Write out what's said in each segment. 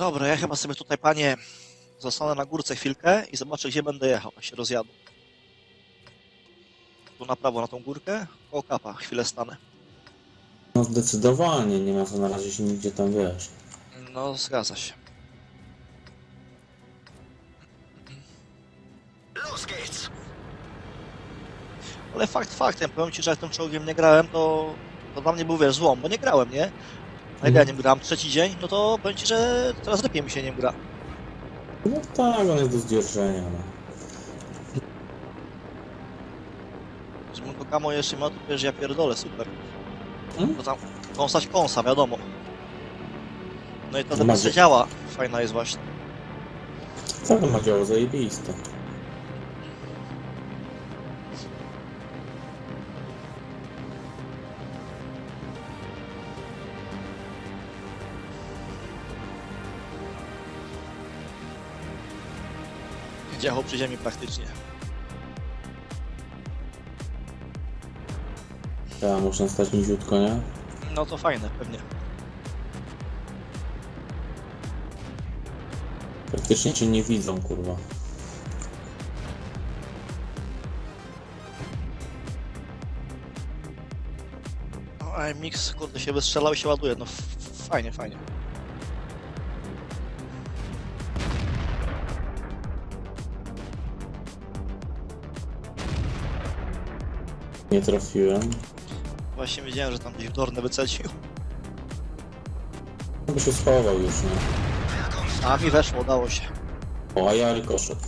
Dobra, ja chyba sobie tutaj, panie, zostanę na górce chwilkę i zobaczę, gdzie będę jechał, jak się rozjadę. Tu na prawo, na tą górkę, koło kapa, chwilę stanę. No zdecydowanie, nie ma co na razie się nigdzie tam wiesz. No, zgadza się. Ale fakt faktem, powiem ci, że jak tym czołgiem nie grałem, to, to dla mnie był, wiesz, złom, bo nie grałem, nie? Jak ja nie gram trzeci dzień, no to ci, że teraz lepiej mi się nie gra. No tak, on jest do zdzierżenia, no. Żebym to kamo jeszcze miał, to wiesz, ja pierdolę, super. Hmm? To tam kąsać kąsa, wiadomo. No i ta No depresja działa, fajna jest właśnie. Całe ma działo zajebiste. Działo przy ziemi praktycznie. Tak, można stać niziutko, nie? No to fajne, pewnie. Praktycznie cię nie widzą, kurwa. No, a mix, kurde, się wystrzelał i się ładuje, no f- f- fajnie, fajnie. Nie trafiłem. Właśnie wiedziałem, że tam gdzieś w Dornę wycedził. No by się schował już, nie? A mi weszło, udało się. O, a ja rykoszet.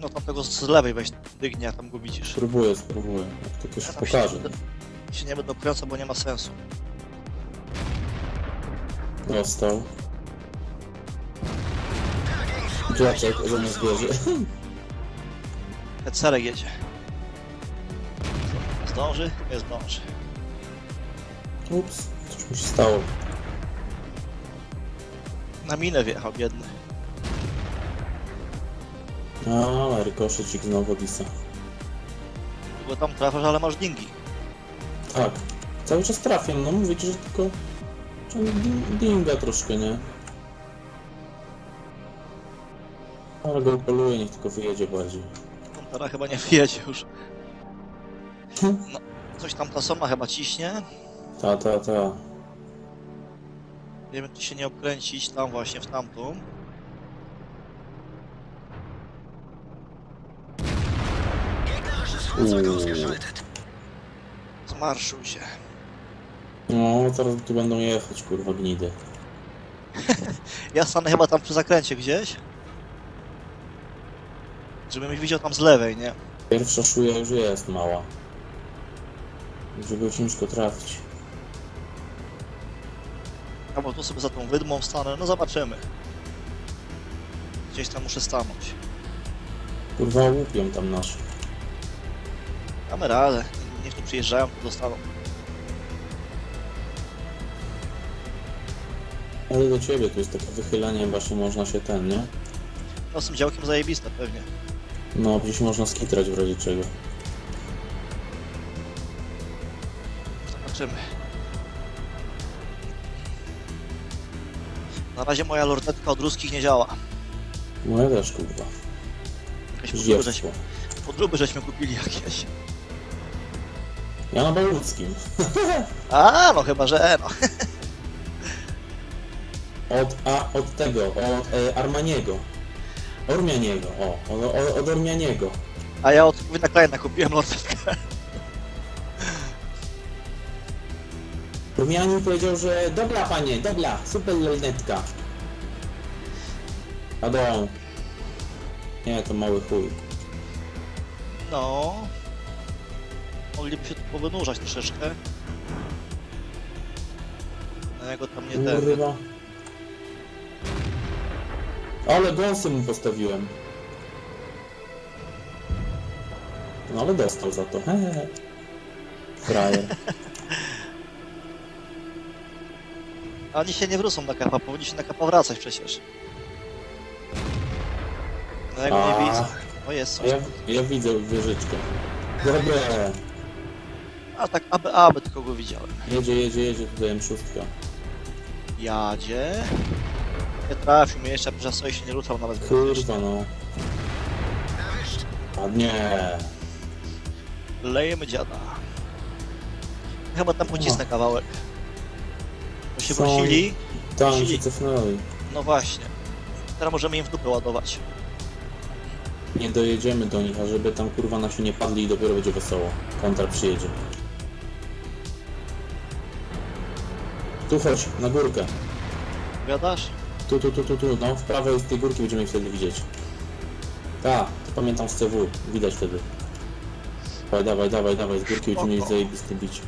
No tam tego z lewej weź dygnie, a tam go widzisz. Spróbuję, spróbuję. Jak to ktoś Ja tam pokaże. Się, się nie będę kręcał, bo nie ma sensu. Dostał. Dlaczek zamiast wieży. Cerek jedzie. Zdąży? Nie zdąży. Ups, coś mi się stało. Na minę wjechał, biedny. A, rykoszycik znowu Disa. Bo tam trafiasz, ale masz dingi. Tak. Cały czas trafiam, no mówię ci, że tylko... Dinga troszkę, nie? Ale go upoluję, niech tylko wyjedzie bardziej. Teraz chyba nie wjedzie już. Hm. No, coś tam ta soma chyba ciśnie. Ta, ta, ta. Nie wiem, czy się nie obkręcić tam właśnie w tamtą. Zmarszył się. No, teraz tu będą jechać, kurwa, gnidy. Ja stanę chyba tam przy zakręcie gdzieś. Żebym ich widział tam z lewej, nie? Pierwsza szuja już jest mała. Żeby ciężko trafić. Albo tu sobie za tą wydmą stanę, no zobaczymy. Gdzieś tam muszę stanąć. Kurwa, łupią tam naszych. Damy radę. Niech tu przyjeżdżają, to dostaną. Ale do ciebie tu jest takie wychylenie, właśnie można się ten, nie? No z tym działkiem zajebiste pewnie. No, gdzieś można skitrać w razie czego. Zobaczymy. Na razie moja lornetka od ruskich nie działa. Moja też, kurwa. Jakieś podróby żeśmy, podróby żeśmy kupili jakieś. Ja na Bałuckim. A, no chyba, że e, no. Od, a, od tego, od e, Armaniego. Ormianiego, o, od, od, od Ormianiego. A ja od Wina Kleina kupiłem lornetkę. Ormianin powiedział, że dobra panie, dobra, super lornetka. Adą. Nie, to mały chuj. No. Mogliby się tu powynurzać troszeczkę. Na jego tam nie ten. Kurwa. Ale gąsy mu postawiłem. No ale dostał za to. Hehe. Frajer. A oni się nie wrócą na kapa, powinni się na kapa wracać przecież. No ja go A. nie widzę. O jest ja, ja widzę wieżyczkę. Dobre. A tak, aby, aby tylko go widziałem. Jedzie, jedzie, jedzie, tutaj M6. Jadzie. Nie trafił mnie jeszcze, że sobie się nie ruszał nawet. Kurwa no. A nie. Lejemy dziada. Chyba tam pocisnę kawałek. Bo się Są- prosili. Tam się cofnęli. No właśnie. Teraz możemy im w dupę ładować. Nie dojedziemy do nich, a żeby tam kurwa nasi nie padli i dopiero będzie wesoło. Kontra przyjedzie. Tu chodź, na górkę. Powiadasz? Tu, tu, tu, tu, tu. No w prawo i z tej górki będziemy ich wtedy widzieć. Tak, to pamiętam z CW. Widać wtedy. Dawaj, dawaj, dawaj, dawaj. Z górki będziemy Spoko. zajebisty bić.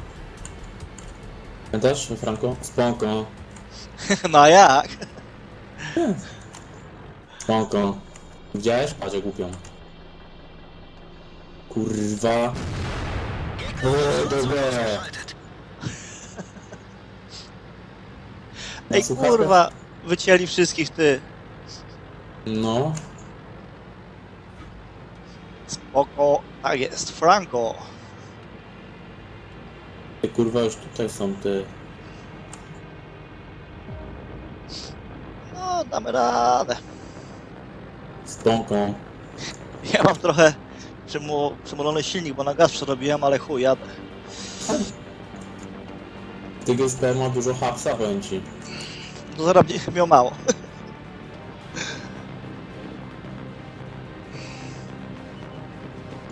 Pamiętasz, Franko? Spoko. No jak? Spoko. Widziałeś? Patrz jak głupią. Kurwa. O, dobra. Na Ej kurwa, wycięli wszystkich ty. No. Spoko, tak jest, Franco. Te kurwa już tutaj są te. No, damy radę. Spoko. Ja mam trochę przymu- przymulony silnik, bo na gaz przerobiłem, ale chuj, jadę. Tego SPR ma dużo hapsa, powiem ci. Będzie miał mało.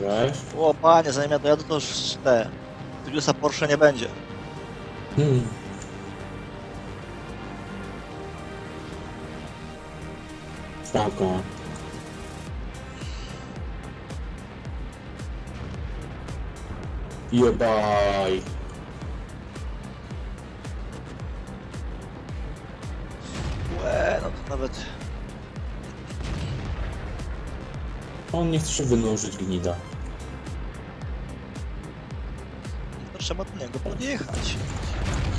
Wiesz? O panie, zanim ja dojadę, to już te... Tygusa Porsche nie będzie. Hmm. Spoko. Jebaj. Nawet... On nie chce się wynurzyć gnida. To trzeba do niego podjechać.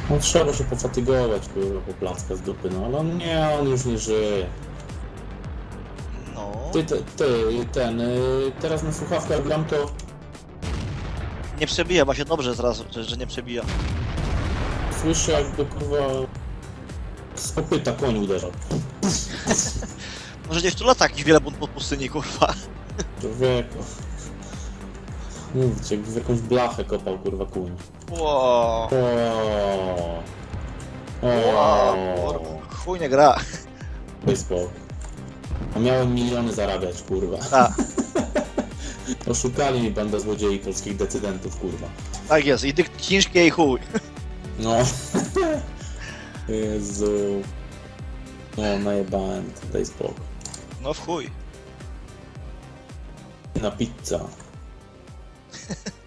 No trzeba się pofatygować, kurwa, po placka z dupy, no ale on nie, on już nie żyje. No... Ty, ty, ty ten, y, teraz na słuchawkach gram to Nie przebija, ma się dobrze zrazu, że, że nie przebija. słyszę jakby kurwa z kopyta koń uderzał. Może gdzieś tu lata jakiś wiele bunt pod pustyni, kurwa. Człowieku. Mówić, jakby w jakąś blachę kopał kurwa kuń. Wow. O. Wow, O. chuj nie gra. Spokój. A miałem miliony zarabiać, kurwa. Tak, Oszukali mi banda złodziei polskich decydentów, kurwa. tak jest. I dykt ciężkie i chuj. No. Jezu. No, najebałem. Daj spokój. No w chuj. Na pizza.